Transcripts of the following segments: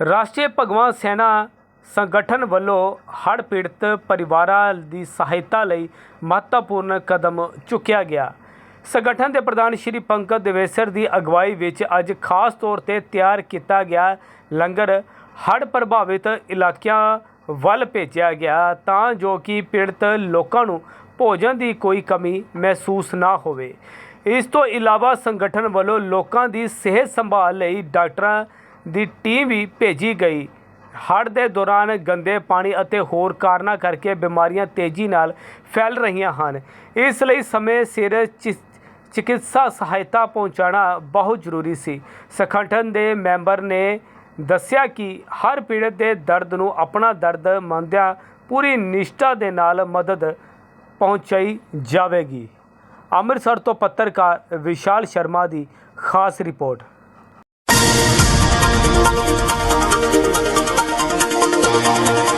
ਰਾਸ਼ਟਰੀ ਭਗਵਾਨ ਸੈਨਾ ਸੰਗਠਨ ਵੱਲੋਂ ਹੜ੍ਹ ਪੀੜਤ ਪਰਿਵਾਰਾਂ ਦੀ ਸਹਾਇਤਾ ਲਈ ਮਹੱਤਵਪੂਰਨ ਕਦਮ ਚੁੱਕਿਆ ਗਿਆ। ਸੰਗਠਨ ਦੇ ਪ੍ਰਧਾਨ ਸ਼੍ਰੀ ਪੰਕਜ ਦੇਵੇਸਰ ਦੀ ਅਗਵਾਈ ਵਿੱਚ ਅੱਜ ਖਾਸ ਤੌਰ ਤੇ ਤਿਆਰ ਕੀਤਾ ਗਿਆ ਲੰਗਰ ਹੜ੍ਹ ਪ੍ਰਭਾਵਿਤ ਇਲਾਕਿਆਂ ਵੱਲ ਭੇਜਿਆ ਗਿਆ ਤਾਂ ਜੋ ਕਿ ਪੀੜਤ ਲੋਕਾਂ ਨੂੰ ਭੋਜਨ ਦੀ ਕੋਈ ਕਮੀ ਮਹਿਸੂਸ ਨਾ ਹੋਵੇ। ਇਸ ਤੋਂ ਇਲਾਵਾ ਸੰਗਠਨ ਵੱਲੋਂ ਲੋਕਾਂ ਦੀ ਸਿਹਤ ਸੰਭਾਲ ਲਈ ਡਾਕਟਰਾਂ ਦੀ ਟੀਮ ਵੀ ਭੇਜੀ ਗਈ। ਹੜ੍ਹ ਦੇ ਦੌਰਾਨ ਗੰਦੇ ਪਾਣੀ ਅਤੇ ਹੋਰ ਕਾਰਨਾਂ ਕਰਕੇ ਬਿਮਾਰੀਆਂ ਤੇਜ਼ੀ ਨਾਲ ਫੈਲ ਰਹੀਆਂ ਹਨ। ਇਸ ਲਈ ਸਮੇਂ ਸਿਰ ਚਿ- ਚਿਕਿਤਸਾ ਸਹਾਇਤਾ ਪਹੁੰਚਾਉਣਾ ਬਹੁਤ ਜ਼ਰੂਰੀ ਸੀ। ਸੰਗਠਨ ਦੇ ਮੈਂਬਰ ਨੇ ਦੱਸਿਆ ਕਿ ਹਰ ਪੀੜਤ ਦੇ ਦਰਦ ਨੂੰ ਆਪਣਾ ਦਰਦ ਮੰਨਦਿਆਂ ਪੂਰੀ ਨਿਸ਼ਠਾ ਦੇ ਨਾਲ ਮਦਦ ਪਹੁੰਚਾਈ ਜਾਵੇਗੀ। ਅੰਮ੍ਰਿਤਸਰ ਤੋਂ ਪੱਤਰਕਾਰ ਵਿਸ਼ਾਲ ਸ਼ਰਮਾ ਦੀ ਖਾਸ ਰਿਪੋਰਟ। ਮਾਤਾ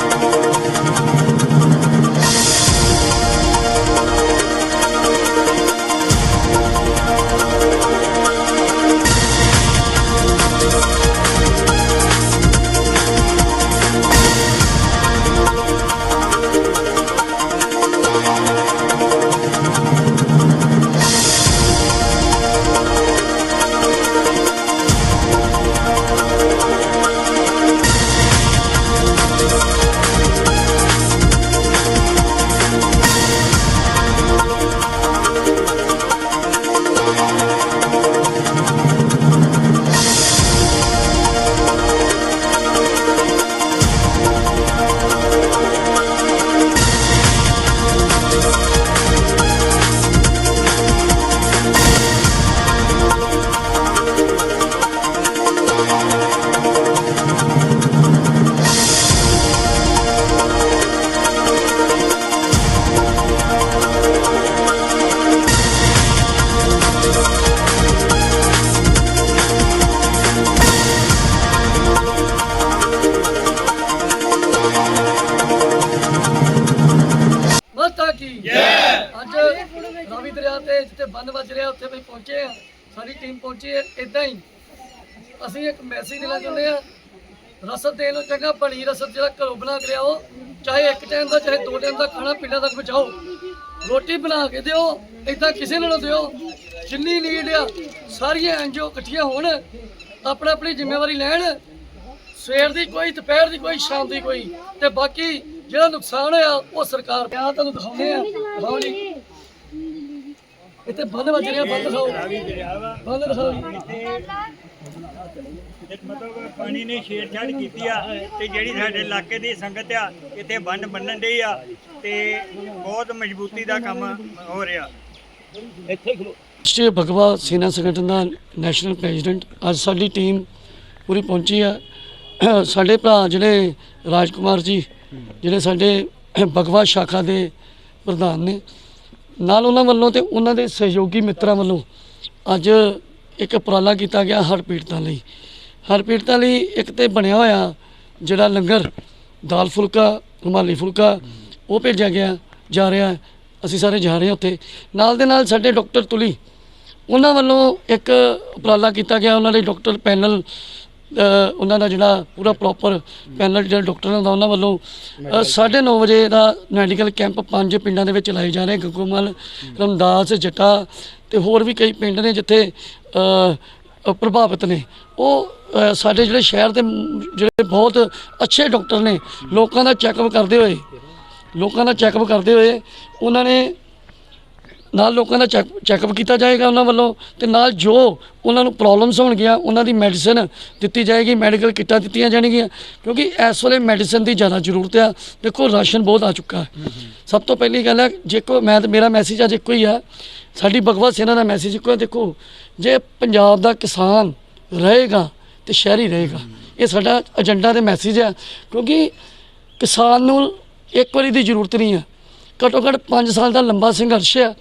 ਕੀ ਜੈ ਅੱਜ ਰਾਵੀ ਦਰਿਆ ਤੇ ਜਿੱਥੇ ਬੰਦ ਵੱਜ ਰਿਹਾ, ਉੱਥੇ ਵੀ ਪਹੁੰਚੇ ਆ ਸਾਰੀ ਟੀਮ ਪਹੁੰਚੀ ਹੈ ਇਦਾਂ ਹੀ। ਅਸੀਂ ਇੱਕ ਮੈਸੇਜ ਦੇਣਾ ਚਾਹੁੰਦੇ ਆ ਰਸਦ ਦੇਣ ਨੂੰ ਚੰਗਾ, ਬਣੀ ਰਸਦ ਜਿਹੜਾ ਘਰੋਂ ਬਣਾ ਕੇ ਲਿਆਓ। ਚਾਹੇ ਇੱਕ ਟਾਈਮ ਦਾ, ਚਾਹੇ ਦੋ ਟਾਈਮ ਦਾ, ਖਾਣਾ ਪਿੰਡਾਂ ਤੱਕ ਬਚਾਓ ਰੋਟੀ ਬਣਾ ਕੇ ਦਿਓ ਇਦਾਂ ਕਿਸੇ ਨੂੰ ਨਾ ਦਿਓ। ਜਿੰਨੀ ਨੀਡ ਆ, ਸਾਰੀਆਂ ਐਨਜੀਓ ਇਕੱਠੀਆਂ ਹੋਣ ਆਪਣਾ ਆਪਣੀ ਜ਼ਿੰਮੇਵਾਰੀ ਲੈਣ। ਸਵੇਰ ਦੀ ਕੋਈ, ਦੁਪਹਿਰ ਦੀ ਕੋਈ, ਸ਼ਾਮ ਦੀ ਕੋਈ। ਤੇ ਬਾਕੀ ਜਿਹੜਾ ਨੁਕਸਾਨ ਹੋਇਆ ਉਹ ਸਰਕਾਰ ਪਿਆ ਤੁਹਾਨੂੰ ਦਿਖਾਉਂਦੇ ਆ। ਦਿਖਾਓ ਜੀ। ਇੱਥੇ ਬੰਦ ਵੱਜ ਰਿਹਾ ਬੰਦ ਦਿਖਾਓ। ਬੰਦ ਦਿਖਾਓ ਜੀ। ਇੱਕ ਮਤਲਬ ਪਾਣੀ ਨੇ ਛੇੜਛਾੜ ਕੀਤੀ ਆ ਤੇ ਜਿਹੜੀ ਸਾਡੇ ਇਲਾਕੇ ਦੀ ਸੰਗਤ ਆ ਇੱਥੇ ਬੰਨ ਬੰਨਣ ਡਈ ਆ ਤੇ ਬਹੁਤ ਮਜ਼ਬੂਤੀ ਦਾ ਕੰਮ ਹੋ ਰਿਹਾ। ਰਾਸ਼ਟਰੀ ਭਗਵਾ ਸੈਨਾ ਸੰਗਠਨ ਦਾ ਨੈਸ਼ਨਲ ਪ੍ਰੈਜ਼ੀਡੈਂਟ ਅੱਜ ਸਾਡੀ ਟੀਮ ਪੂਰੀ ਪਹੁੰਚੀ ਆ। ਸਾਡੇ ਭਰਾ ਜਿਹੜੇ ਰਾਜਕੁਮਾਰ ਜੀ ਜਿਹੜੇ ਸਾਡੇ ਬਗਵਾ ਸ਼ਾਖਾ ਦੇ ਪ੍ਰਧਾਨ ਨੇ। ਨਾਲ ਉਹਨਾਂ ਵੱਲੋਂ ਤੇ ਉਹਨਾਂ ਦੇ ਸਹਿਯੋਗੀ ਮਿੱਤਰਾਂ ਵੱਲੋਂ ਅੱਜ ਇੱਕ ਉਪਰਾਲਾ ਕੀਤਾ ਗਿਆ ਹਰ ਪੀੜਤਾਂ ਲਈ। ਹਰ ਪੀੜਤਾਂ ਲਈ ਇੱਕ ਤੇ ਬਣਿਆ ਹੋਇਆ ਜਿਹੜਾ ਲੰਗਰ, ਦਾਲ ਫੁਲਕਾ, ਰੁਮਾਲੀ ਫੁਲਕਾ, ਉਹ ਭੇਜਿਆ ਗਿਆ, ਜਾ ਰਿਹਾ ਅਸੀਂ ਸਾਰੇ ਜਾ ਰਹੇ ਹਾਂ ਉੱਥੇ। ਨਾਲ ਦੇ ਨਾਲ ਸਾਡੇ ਡਾਕਟਰ ਤੁਲੀ, ਉਹਨਾਂ ਵੱਲੋਂ ਇੱਕ ਉਪਰਾਲਾ ਕੀਤਾ ਗਿਆ। ਉਹਨਾਂ ਦੇ ਡਾਕਟਰ ਪੈਨਲ ਉਹਨਾਂ ਦਾ ਜਿਹੜਾ ਪੂਰਾ ਪ੍ਰੋਪਰ ਪੈਨਲ ਜਿਹੜਾ ਡਾਕਟਰਾਂ ਦਾ ਉਹਨਾਂ ਵੱਲੋਂ ਅ, 9:30 ਵਜੇ ਦਾ ਮੈਡੀਕਲ ਕੈਂਪ ਪੰਜ ਪਿੰਡਾਂ ਦੇ ਵਿੱਚ ਲਾਏ ਜਾ ਰਹੇ ਗੱਗੋਮਲ ਰਮਦਾਸ ਜਟਾ ਤੇ ਹੋਰ ਵੀ ਕਈ ਪਿੰਡ ਨੇ ਜਿੱਥੇ ਪ੍ਰਭਾਵਿਤ ਨੇ। ਉਹ ਸਾਡੇ ਜਿਹੜੇ ਸ਼ਹਿਰ ਦੇ ਜਿਹੜੇ ਬਹੁਤ ਅੱਛੇ ਡਾਕਟਰ ਨੇ ਲੋਕਾਂ ਦਾ ਚੈੱਕਅਪ ਕਰਦੇ ਹੋਏ ਲੋਕਾਂ ਦਾ ਚੈੱਕਅਪ ਕਰਦੇ ਹੋਏ ਉਹਨਾਂ ਨੇ ਨਾਲ ਲੋਕਾਂ ਦਾ ਚੈੱਕ ਚੈੱਕਅਪ ਕੀਤਾ ਜਾਏਗਾ ਉਹਨਾਂ ਵੱਲੋਂ ਤੇ ਨਾਲ ਜੋ ਉਹਨਾਂ ਨੂੰ ਪ੍ਰੋਬਲਮਸ ਹੋਣਗੀਆਂ, ਉਹਨਾਂ ਦੀ ਮੈਡੀਸਨ ਦਿੱਤੀ ਜਾਏਗੀ ਮੈਡੀਕਲ ਕਿੱਟਾਂ ਦਿੱਤੀਆਂ ਜਾਣਗੀਆਂ, ਕਿਉਂਕਿ ਇਸ ਵੇਲੇ ਮੈਡੀਸਨ ਦੀ ਜ਼ਿਆਦਾ ਜ਼ਰੂਰਤ ਆ। ਦੇਖੋ, ਰਾਸ਼ਨ ਬਹੁਤ ਆ ਚੁੱਕਾ। ਹੈ ਸਭ ਤੋਂ ਪਹਿਲੀ ਗੱਲ ਹੈ ਜੇ ਕੋ ਮੈਂ ਤੇ ਮੇਰਾ ਮੈਸੇਜ ਅੱਜ ਇੱਕੋ ਹੀ ਆ। ਸਾਡੀ ਭਗਵਤ ਸੇਨਾ ਦਾ ਮੈਸੇਜ ਇੱਕੋ ਹੈ ਦੇਖੋ, ਜੇ ਪੰਜਾਬ ਦਾ ਕਿਸਾਨ ਰਹੇਗਾ ਤੇ ਸ਼ਹਿਰੀ ਰਹੇਗਾ, ਇਹ ਸਾਡਾ ਏਜੰਡਾ ਤੇ ਮੈਸੇਜ ਆ। ਕਿਉਂਕਿ ਕਿਸਾਨ ਨੂੰ ਇੱਕ ਵਾਰੀ ਦੀ ਜ਼ਰੂਰਤ ਨਹੀਂ ਆ। ਘੱਟੋ ਘੱਟ 5 ਸਾਲ ਦਾ ਲੰਬਾ ਸੰਘਰਸ਼ ਆ।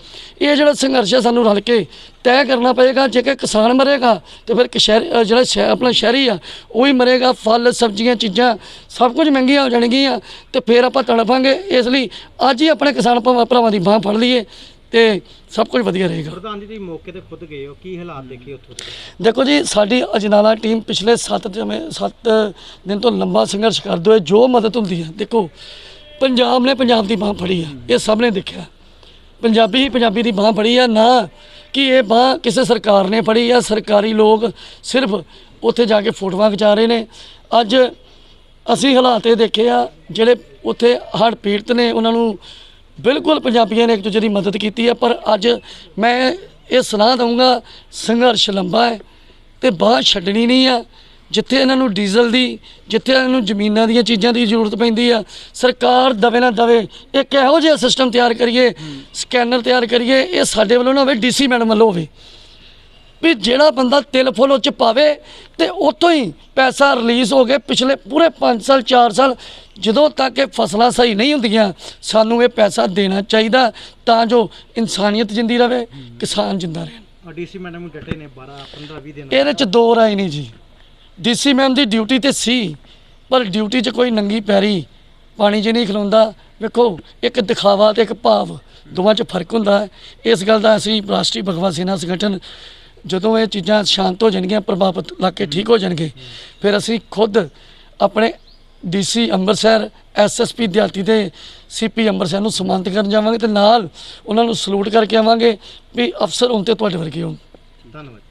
ਇਹ ਜਿਹੜਾ ਸੰਘਰਸ਼ ਆ ਸਾਨੂੰ ਰਲ ਕੇ ਤੈਅ ਕਰਨਾ ਪਏਗਾ ਜੇਕਰ ਕਿਸਾਨ ਮਰੇਗਾ ਤੇ ਫਿਰ ਕਿ ਸ਼ਹਿਰ ਅ, ਜਿਹੜਾ ਸ਼ਹਿ- ਆਪਣਾ ਸ਼ਹਿਰੀ ਆ ਉਹ ਹੀ ਮਰੇਗਾ ਫਲ ਸਬਜ਼ੀਆਂ ਚੀਜ਼ਾਂ ਸਭ ਕੁਝ ਮਹਿੰਗੀਆਂ ਹੋ ਜਾਣਗੀਆਂ ਤੇ ਫਿਰ ਆਪਾਂ ਤੜਫਾਂਗੇ। ਇਸ ਲਈ ਅੱਜ ਹੀ ਆਪਣੇ ਕਿਸਾਨ ਭਰਾ- ਭਰਾਵਾਂ ਦੀ ਬਾਹ ਫੜ ਲਈਏ ਤੇ ਸਭ ਕੁਝ ਵਧੀਆ ਰਹੇਗਾ। ਪ੍ਰਧਾਨ ਜੀ ਤੁਸੀਂ ਮੌਕੇ ਤੇ ਖੁਦ ਗਏ ਹੋ ਕੀ ਹਾਲਾਤ ਦੇਖੇ ਉੱਥੋਂ ਦੇ? ਦੇਖੋ ਜੀ ਸਾਡੀ ਅਜਨਾਲਾ ਟੀਮ ਪਿਛਲੇ 7 ਜਿਵੇਂ 7 ਦਿਨ ਤੋਂ ਲੰਬਾ ਸੰਘਰਸ਼ ਕਰਦੇ ਹੋਏ ਜੋ ਮਦਦ ਹੁੰਦੀ ਹੈ ਦੇਖੋ ਪੰਜਾਬ ਨੇ ਪੰਜਾਬ ਦੀ ਬਾਹ ਫੜੀ ਆ, ਇਹ ਸਭ ਨੇ ਦੇਖਿਆ। ਪੰਜਾਬੀ ਹੀ ਪੰਜਾਬੀ ਦੀ ਬਾਹ ਫੜੀ ਆ, ਨਾ ਕਿ ਇਹ ਬਾਹ ਕਿਸੇ ਸਰਕਾਰ ਨੇ ਫੜੀ ਆ, ਸਰਕਾਰੀ ਲੋਕ ਸਿਰਫ ਉੱਥੇ ਜਾ ਕੇ ਫੋਟੋਆਂ ਖਿਚਾ ਰਹੇ ਨੇ। ਅੱਜ ਅਸੀਂ ਹਾਲਾਤ ਇਹ ਦੇਖੇ ਆ, ਜਿਹੜੇ ਉੱਥੇ ਹੜ੍ਹ ਪੀੜਤ ਨੇ, ਉਹਨਾਂ ਨੂੰ ਬਿਲਕੁਲ ਪੰਜਾਬੀਆਂ ਨੇ ਇੱਕ ਦੂਜੇ ਦੀ ਮਦਦ ਕੀਤੀ ਹੈ ਪਰ ਅੱਜ ਮੈਂ ਇਹ ਸਲਾਹ ਦਊਂਗਾ, ਸੰਘਰਸ਼ ਲੰਬਾ ਹੈ ਤੇ ਬਾਹ ਛੱਡਣੀ ਨਹੀਂ ਆ। ਜਿੱਥੇ ਇਹਨਾਂ ਨੂੰ ਡੀਜ਼ਲ ਦੀ ਜਿੱਥੇ ਇਹਨਾਂ ਨੂੰ ਜ਼ਮੀਨਾਂ ਦੀਆਂ ਚੀਜ਼ਾਂ ਦੀ ਜ਼ਰੂਰਤ ਪੈਂਦੀ ਆ ਸਰਕਾਰ ਦਵੇ ਨਾ ਦਵੇ ਇੱਕ ਇਹੋ ਜਿਹਾ ਸਿਸਟਮ ਤਿਆਰ ਕਰੀਏ ਸਕੈਨਰ ਤਿਆਰ ਕਰੀਏ ਇਹ ਸਾਡੇ ਵੱਲੋਂ ਨਾ ਹੋਵੇ ਡੀਸੀ ਮੈਡਮ ਵੱਲੋਂ ਹੋਵੇ। ਵੀ ਜਿਹੜਾ ਬੰਦਾ ਤਿਲ ਫੁੱਲ ਉਹ ਚ ਪਾਵੇ ਤੇ ਉੱਥੋਂ ਹੀ ਪੈਸਾ ਰਿਲੀਜ਼ ਹੋ ਕੇ ਪਿਛਲੇ ਪੂਰੇ 5 ਸਾਲ 4 ਸਾਲ ਜਦੋਂ ਤੱਕ ਇਹ ਫਸਲਾਂ ਸਹੀ ਨਹੀਂ ਹੁੰਦੀਆਂ ਸਾਨੂੰ ਇਹ ਪੈਸਾ ਦੇਣਾ ਚਾਹੀਦਾ ਤਾਂ ਜੋ ਇਨਸਾਨੀਅਤ ਜਿੰਦੀ ਰਵੇ ਕਿਸਾਨ ਜਿੰਦਾ ਰਹਿਣ ਡੀਸੀ ਮੈਡਮ ਡਟੇ ਨੇ 12 15 20 ਦਿਨ। ਇਹਦੇ ਚ ਦੋ ਰਾਏ ਨਹੀਂ ਜੀ। ਡੀਸੀ ਮੈਮ ਦੀ ਡਿਊਟੀ ਤੇ ਸੀ, ਪਰ ਡਿਊਟੀ 'ਚ ਕੋਈ ਨੰਗੀ ਪੈਰੀ, ਪਾਣੀ 'ਚ ਨਹੀਂ ਖਲੋਂਦਾ। ਵੇਖੋ, ਇੱਕ ਦਿਖਾਵਾ ਤੇ ਇੱਕ ਭਾਵ, ਦੋਵਾਂ 'ਚ ਫ਼ਰਕ ਹੁੰਦਾ ਹੈ। ਇਸ ਗੱਲ ਦਾ ਅਸੀਂ ਰਾਸ਼ਟਰੀ ਭਗਵਾ ਸੈਨਾ ਸੰਗਠਨ ਜਦੋਂ ਇਹ ਚੀਜ਼ਾਂ ਸ਼ਾਂਤ ਹੋ ਜਾਣਗੀਆਂ, ਪ੍ਰਭਾਵਿਤ ਇਲਾਕੇ ਠੀਕ ਹੋ ਜਾਣਗੇ, ਫਿਰ ਅਸੀਂ ਖੁਦ ਆਪਣੇ ਡੀਸੀ ਅੰਮ੍ਰਿਤਸਰ ਐਸਐਸਪੀ ਦਿਹਾਤੀ ਦੇ ਸੀਪੀ ਅੰਮ੍ਰਿਤਸਰ ਨੂੰ ਸਨਮਾਨਿਤ ਕਰਨ ਜਾਵਾਂਗੇ ਤੇ ਨਾਲ ਉਹਨਾਂ ਨੂੰ ਸਲੂਟ ਕਰਕੇ ਆਵਾਂਗੇ ਵੀ ਅਫਸਰ ਹੁਣ ਤੇ ਤੁਹਾਡੇ ਵਰਗੇ ਹੋਣ। ਧੰਨਵਾਦ।